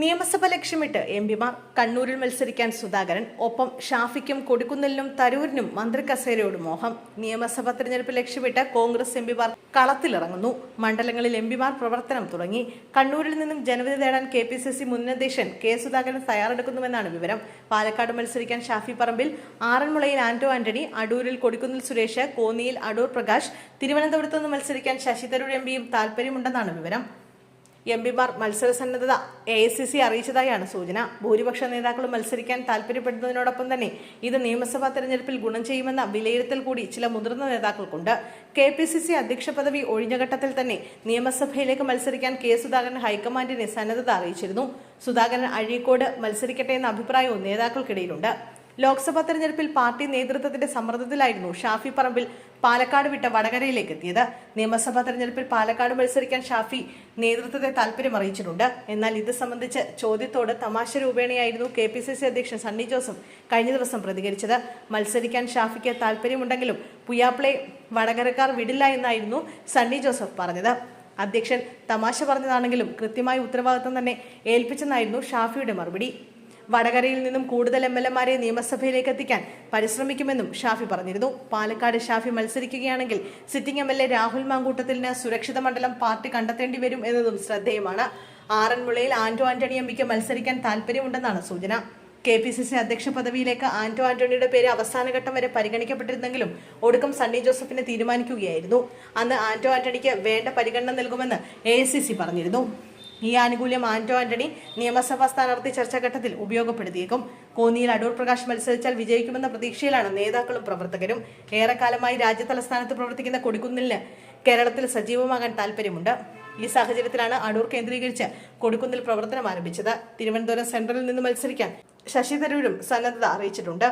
നിയമസഭ ലക്ഷ്യമിട്ട് എം പിമാർ കണ്ണൂരിൽ മത്സരിക്കാൻ സുധാകരൻ ഒപ്പം ഷാഫിക്കും കൊടിക്കുന്നിലിനും തരൂരിനും മന്ത്രി കസേരയോട് മോഹം. നിയമസഭാ തെരഞ്ഞെടുപ്പ് ലക്ഷ്യമിട്ട് കോൺഗ്രസ് എം പിമാർ കളത്തിലിറങ്ങുന്നു. മണ്ഡലങ്ങളിൽ എം പിമാർ പ്രവർത്തനം തുടങ്ങി. കണ്ണൂരിൽ നിന്നും ജനവിധി നേടാൻ കെ പി സി സി മുൻ അധ്യക്ഷൻ കെ സുധാകരൻ തയ്യാറെടുക്കുന്നുവെന്നാണ് വിവരം. പാലക്കാട് മത്സരിക്കാൻ ഷാഫി പറമ്പിൽ ആറന്മുളയിൽ ആന്റോ ആന്റണി അടൂരിൽ കൊടിക്കുന്നിൽ സുരേഷ് കോന്നിയിൽ അടൂർ പ്രകാശ് തിരുവനന്തപുരത്ത് നിന്ന് മത്സരിക്കാൻ ശശി തരൂർ എം പിയും താൽപര്യമുണ്ടെന്നാണ് വിവരം. എം പിമാർ മത്സരസന്നദ്ധത എ ഐ സി സി അറിയിച്ചതായാണ് സൂചന. ഭൂരിപക്ഷ നേതാക്കളും മത്സരിക്കാൻ താൽപര്യപ്പെടുന്നതിനോടൊപ്പം തന്നെ ഇത് നിയമസഭാ തെരഞ്ഞെടുപ്പിൽ ഗുണം ചെയ്യുമെന്ന വിലയിരുത്തൽ കൂടി ചില മുതിർന്ന നേതാക്കൾക്കുണ്ട്. കെ പി സി സി അധ്യക്ഷ പദവി ഒഴിഞ്ഞ ഘട്ടത്തിൽ തന്നെ നിയമസഭയിലേക്ക് മത്സരിക്കാൻ കെ സുധാകരൻ ഹൈക്കമാൻഡിനെ സന്നദ്ധത അറിയിച്ചിരുന്നു. സുധാകരൻ അഴീക്കോട് മത്സരിക്കട്ടെ എന്ന അഭിപ്രായവും നേതാക്കൾക്കിടയിലുണ്ട്. ലോക്സഭാ തെരഞ്ഞെടുപ്പിൽ പാർട്ടി നേതൃത്വത്തിന്റെ സമ്മർദ്ദത്തിലായിരുന്നു ഷാഫി പറമ്പിൽ പാലക്കാട് വിട്ട വടകരയിലേക്ക് എത്തിയത്. നിയമസഭാ തെരഞ്ഞെടുപ്പിൽ പാലക്കാട് മത്സരിക്കാൻ ഷാഫി നേതൃത്വത്തെ താല്പര്യം അറിയിച്ചിട്ടുണ്ട്. എന്നാൽ ഇത് സംബന്ധിച്ച് ചോദ്യത്തോട് തമാശ രൂപേണയായിരുന്നു കെ പി സി സി അധ്യക്ഷൻ സണ്ണി ജോസഫ് കഴിഞ്ഞ ദിവസം പ്രതികരിച്ചത്. മത്സരിക്കാൻ ഷാഫിക്ക് താല്പര്യമുണ്ടെങ്കിലും പുയാപ്ലെ വടകരക്കാർ വിടില്ല എന്നായിരുന്നു സണ്ണി ജോസഫ് പറഞ്ഞത്. അധ്യക്ഷൻ തമാശ പറഞ്ഞതാണെങ്കിലും കൃത്യമായ ഉത്തരവാദിത്തം തന്നെ ഏൽപ്പിച്ചെന്നായിരുന്നു ഷാഫിയുടെ മറുപടി. വടകരയിൽ നിന്നും കൂടുതൽ എം എൽ എമാരെ നിയമസഭയിലേക്ക് എത്തിക്കാൻ പരിശ്രമിക്കുമെന്നും ഷാഫി പറഞ്ഞിരുന്നു. Palakkad Shafi മത്സരിക്കുകയാണെങ്കിൽ sitting M L A Rahul മാങ്കൂട്ടത്തിന് സുരക്ഷിത മണ്ഡലം പാർട്ടി കണ്ടെത്തേണ്ടി വരും എന്നതും ശ്രദ്ധേയമാണ്. ആറന്മുളയിൽ ആന്റോ ആന്റണി എംപിക്ക് മത്സരിക്കാൻ താല്പര്യമുണ്ടെന്നാണ് സൂചന. കെ പി സി സി അധ്യക്ഷ പദവിയിലേക്ക് ആന്റോ ആന്റണിയുടെ പേര് അവസാനഘട്ടം വരെ പരിഗണിക്കപ്പെട്ടിരുന്നെങ്കിലും ഒടുക്കം സണ്ണി ജോസഫിനെ തീരുമാനിക്കുകയായിരുന്നു. അന്ന് ആന്റോ ആന്റണിക്ക് വേണ്ട പരിഗണന നൽകുമെന്ന് എ പറഞ്ഞിരുന്നു. ഈ ആനുകൂല്യം ആന്റോ ആന്റണി നിയമസഭാ സ്ഥാനാർത്ഥി ചർച്ചാഘട്ടത്തിൽ ഉപയോഗപ്പെടുത്തിയേക്കും. കോന്നിയിൽ അടൂർ പ്രകാശ് മത്സരിച്ചാൽ വിജയിക്കുമെന്ന പ്രതീക്ഷയിലാണ് നേതാക്കളും പ്രവർത്തകരും. ഏറെക്കാലമായി രാജ്യതലസ്ഥാനത്ത് പ്രവർത്തിക്കുന്ന കൊടിക്കുന്നിലിന് കേരളത്തിൽ സജീവമാകാൻ താല്പര്യമുണ്ട് ഈ സാഹചര്യത്തിലാണ് അടൂർ കേന്ദ്രീകരിച്ച് കൊടിക്കുന്നിൽ പ്രവർത്തനം ആരംഭിച്ചത്. തിരുവനന്തപുരം സെൻട്രലിൽ നിന്ന് മത്സരിക്കാൻ ശശി തരൂരും സന്നദ്ധത അറിയിച്ചിട്ടുണ്ട്.